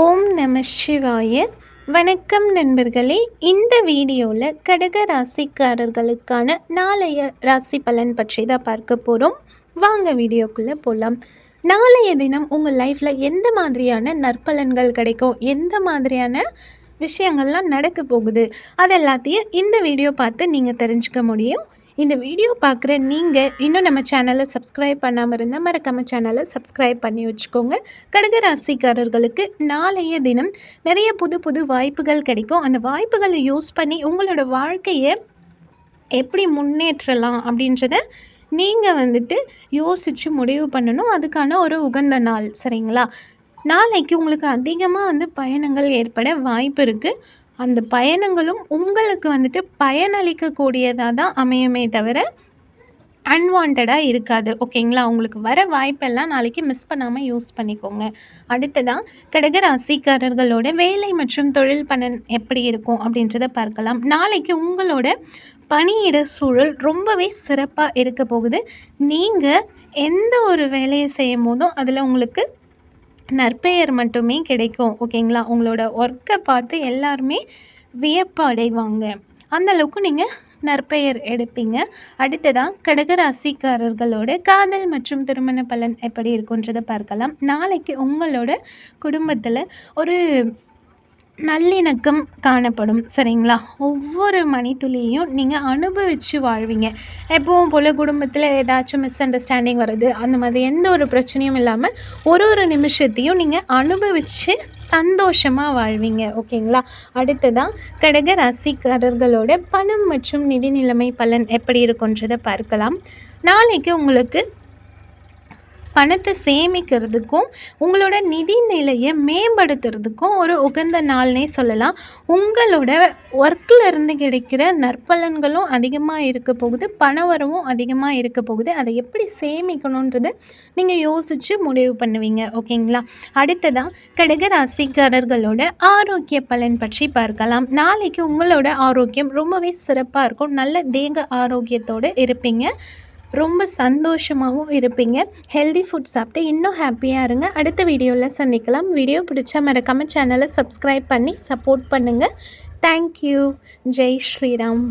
ஓம் நம சிவாய. வணக்கம் நண்பர்களே. இந்த வீடியோவில் கடக ராசிக்காரர்களுக்கான நாளைய ராசி பலன் பற்றி தான் பார்க்க போகிறோம் வாங்க வீடியோக்குள்ளே போகலாம் நாளைய தினம் உங்கள் லைஃப்பில் எந்த மாதிரியான நற்பலன்கள் கிடைக்கும்? எந்த மாதிரியான விஷயங்கள்லாம் நடக்க போகுது? அது எல்லாத்தையும் இந்த வீடியோ பார்த்து நீங்கள் தெரிஞ்சுக்க முடியும். இந்த வீடியோ பார்க்குற நீங்கள் இன்னும் நம்ம சேனலை சப்ஸ்கிரைப் பண்ணாமல் இருந்தால் மறக்காம சேனலை சப்ஸ்கிரைப் பண்ணி வச்சுக்கோங்க. கடகராசிக்காரர்களுக்கு நாளைய தினம் நிறைய புது புது வாய்ப்புகள் கிடைக்கும். அந்த வாய்ப்புகளை யூஸ் பண்ணி உங்களோட வாழ்க்கையை எப்படி முன்னேற்றலாம் அப்படின்றத நீங்கள் வந்துட்டு யோசித்து முடிவு பண்ணணும். அதுக்கான ஒரு உகந்த நாள் சரிங்களா? நாளைக்கு உங்களுக்கு அதிகமாக வந்து பயணங்கள் ஏற்பட வாய்ப்பு இருக்குது அந்த பயணங்களும் உங்களுக்கு வந்துட்டு பயனளிக்கக்கூடியதாக தான் அமையுமே தவிர அன்வான்டாக இருக்காது. ஓகேங்களா? உங்களுக்கு வர வாய்ப்பெல்லாம் நாளைக்கு மிஸ் பண்ணாமல் யூஸ் பண்ணிக்கோங்க. அடுத்ததான் கடக ராசிக்காரர்களோட வேலை மற்றும் தொழில் பணன் எப்படி இருக்கும் அப்படின்றத பார்க்கலாம். நாளைக்கு உங்களோட பணியிட சூழல் ரொம்பவே சிறப்பாக இருக்க போகுது. நீங்கள் எந்த ஒரு வேலையை செய்யும் போதும் அதில் உங்களுக்கு நற்பெயர் மட்டுமே கிடைக்கும் ஓகேங்களா? உங்களோட ஒர்க்கை பார்த்து எல்லாருமே வியப்பு அடைவாங்க. அந்தளவுக்கு நீங்கள் நற்பெயர் எடுப்பீங்க. அடுத்ததாக கடகராசிக்காரர்களோட காதல் மற்றும் திருமண பலன் எப்படி இருக்குன்றதை பார்க்கலாம். நாளைக்கு உங்களோட குடும்பத்தில் ஒரு நல்லிணக்கம் காணப்படும் சரிங்களா? ஒவ்வொரு மணித்துளியையும் நீங்கள் அனுபவித்து வாழ்வீங்க. எப்பவும் போல் குடும்பத்தில் ஏதாச்சும் மிஸ் அண்டர்ஸ்டாண்டிங் வருது அந்த மாதிரி எந்த ஒரு பிரச்சனையும் இல்லாமல் ஒரு ஒரு நிமிஷத்தையும் நீங்கள் அனுபவித்து சந்தோஷமாக வாழ்வீங்க ஓகேங்களா? அடுத்ததான் கடக ராசிக்காரர்களோட பணம் மற்றும் நிதி நிலைமை பலன் எப்படி இருக்குன்றதை பார்க்கலாம். நாளைக்கு உங்களுக்கு பணத்தை சேமிக்கிறதுக்கும் உங்களோட நிதி நிலையை மேம்படுத்துறதுக்கும் ஒரு உகந்த நாள்னே சொல்லலாம். உங்களோட ஒர்க்கில் இருந்து கிடைக்கிற நற்பலன்களும் அதிகமாக இருக்க போகுது பண வரவும் அதிகமாக இருக்க போகுது. அதை எப்படி சேமிக்கணுன்றத நீங்கள் யோசித்து முடிவு பண்ணுவீங்க ஓகேங்களா? அடுத்ததாக கடகராசிக்காரர்களோட ஆரோக்கிய பலன் பற்றி பார்க்கலாம். நாளைக்கு உங்களோட ஆரோக்கியம் ரொம்பவே சிறப்பாக இருக்கும். நல்ல தேக ஆரோக்கியத்தோடு இருப்பீங்க. ரொம்ப சந்தோஷமாகவும் இருப்பீங்க. ஹெல்தி ஃபுட் சாப்பிட்டு இன்னும் ஹாப்பியாக இருங்க. அடுத்த வீடியோவில் சந்திக்கலாம். வீடியோ பிடிச்சா மறக்காமல் சேனலை சப்ஸ்கிரைப் பண்ணி சப்போர்ட் பண்ணுங்கள் தேங்க்யூ ஜெய் ஸ்ரீராம்.